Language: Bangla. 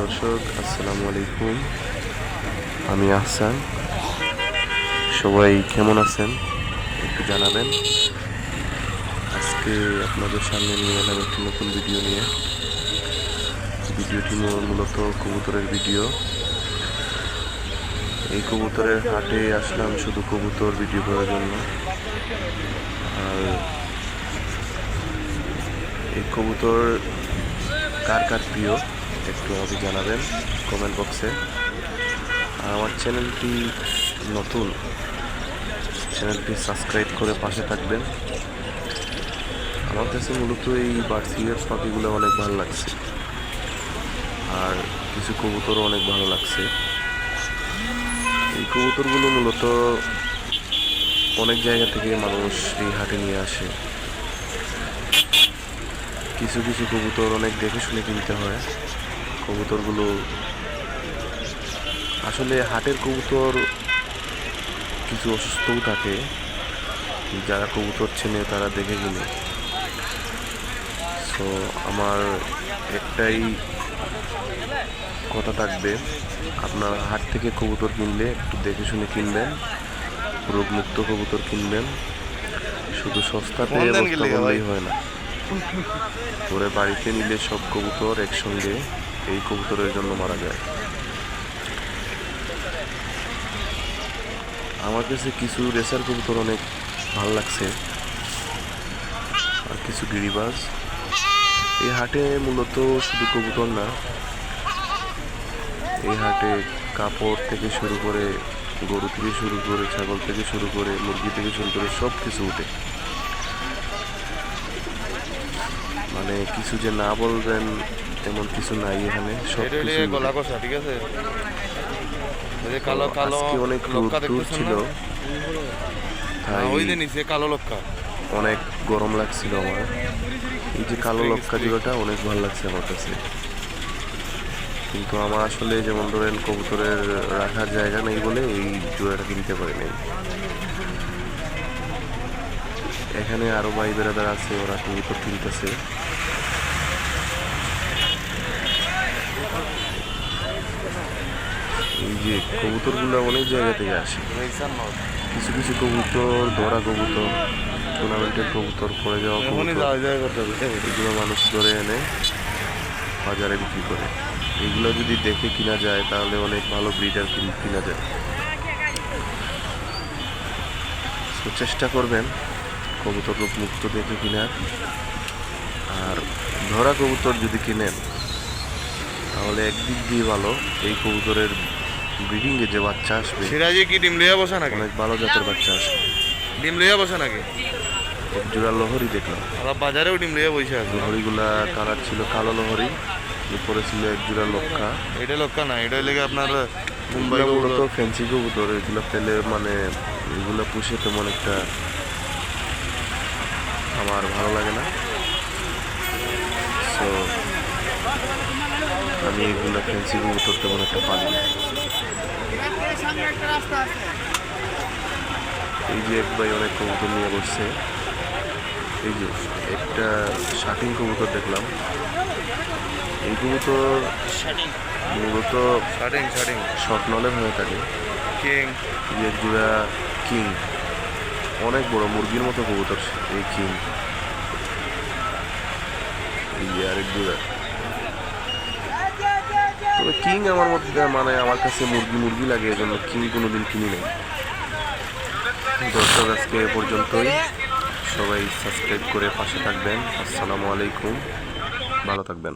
দর্শক, আসসালামু আলাইকুম। আমি আহসান। সবাই কেমন আছেন? একটু জানাবেন। আজকে আপনাদের সামনে নিয়ে এলাম একটি নতুন ভিডিও নিয়ে। ভিডিওটি মূলত কবুতরের ভিডিও। এই কবুতরের হাটে আসলাম শুধু কবুতর ভিডিও করার জন্য। আর এই কবুতর কার কার প্রিয়? একটু আমাকে জানাবেন কমেন্ট বক্সে আর আমার চ্যানেলটি নতুন, চ্যানেলটি সাবস্ক্রাইব করে পাশে থাকবেন। আমার কাছে মূলত এই বার্সিয়ার পাখিগুলো অনেক ভালো লাগছে। আর কিছু কবুতরও অনেক ভালো লাগছে। এই কবুতরগুলো মূলত অনেক জায়গা থেকে মানুষ এই হাটে নিয়ে আসে। কিছু কিছু কবুতর অনেক দেখে শুনে কিনতে হয়। কবুতরগুলো। আসলে হাটের কবুতর কিছু অসুস্থও থাকে। যারা কবুতর চেনে তারা দেখে কিনে সো আমার একটাই কথা থাকবে আপনার হাট থেকে কবুতর কিনলে একটু দেখে শুনে কিনবেন রোগমুক্ত কবুতর কিনবেন। শুধু সস্তাতে অবস্থা হয় না। করে বাড়িতে নিলে সব কবুতর একসঙ্গে। এই কবুতরের জন্য মারা যায়। আমার কাছে কিছু রেসার কবুতর অনেক ভালো লাগছে আর কিছু গিরিবাজ। এই হাটে মূলত শুধু কবুতর না, এই হাটে কাপড় থেকে শুরু করে, গরু থেকে শুরু করে, ছাগল থেকে শুরু করে, মুরগি থেকে শুরু করে সব কিছু উঠে। মানে কিছু যে না বলবেন এমন কিছু নাই এখানে সব কিছু গলা কষা ঠিক আছে? কালো কালো অনেক ছিল। ওই যে নিচে কালো লক্কা। অনেক গরম লাগছিল আমার। এই যে কালো spring. জোড়াটা অনেক ভালো লাগছে আমার কাছে। কিন্তু আমার আসলে যেমন ধরেন কবুতরের রাখার জায়গা নেই বলে এই জোড়াটা কিনতে পারি নাই এখানে আরও ভাই বেড়াদার আছে ওরা কবুতর কিনতেছে। এই যে কবুতরগুলো অনেক জায়গা থেকে আসে। কিছু কিছু কবুতর ধরা কবুতর টুর্নামেন্টের কবুতর পড়ে যাওয়া এগুলো মানুষ ধরে এনে বাজারে বিক্রি করে। এগুলো যদি দেখে কিনা যায় তাহলে অনেক ভালো ব্রিডার কিনা যায়। তো চেষ্টা করবেন কবুতর রূপ মুক্ত দেখে কিনার আর ধরা কবুতর যদি কিনেন তাহলে একদিক দিয়ে ভালো এই কবুতরের ব্রিডিংয়ে যে বাচ্চা আসবে সিরাজি কি ডিম লইয়া বসা নাকি? অনেক ভালো জাতের বাচ্চা আসবে। ডিম লইয়া বসা নাকি? এক জোড়া লহরি দেখলাম। আবার বাজারেও ডিম লইয়া বসে আছে। লহরিগুলা কালার ছিল কালো লহরি উপরে ছিল এক জোড়া লক্ষা এটা লক্কা না এটা লেগে আপনার মুম্বাই মূলত ফ্যান্সি কবুতর এগুলো পেলে মানে এগুলো পুষে তেমন একটা আমার ভালো লাগে না। সো আমি এগুলো ফ্যান্সি কবুতর তেমন একটা পারি না এই যে এক ভাই অনেক কবুতর নিয়ে বসছে। এই যে একটা শাটিং কবুতর দেখলাম। এই কবুতর মূলত শার্টিং শার্টিং শর্ট নলে হয়ে থাকে। কিং। যে জোড়া কিং। অনেক বড় মুরগির মতো কবুতর এই কিং। এই আরেক জোড়া তবে কিং আমার মধ্যে মানে আমার কাছে মুরগি মুরগি লাগে, এই জন্য কিং কোনোদিন কিনি নাই। দর্শক, আজকে এ পর্যন্তই। সবাই সাবস্ক্রাইব করে পাশে থাকবেন। আসসালামু আলাইকুম। ভালো থাকবেন।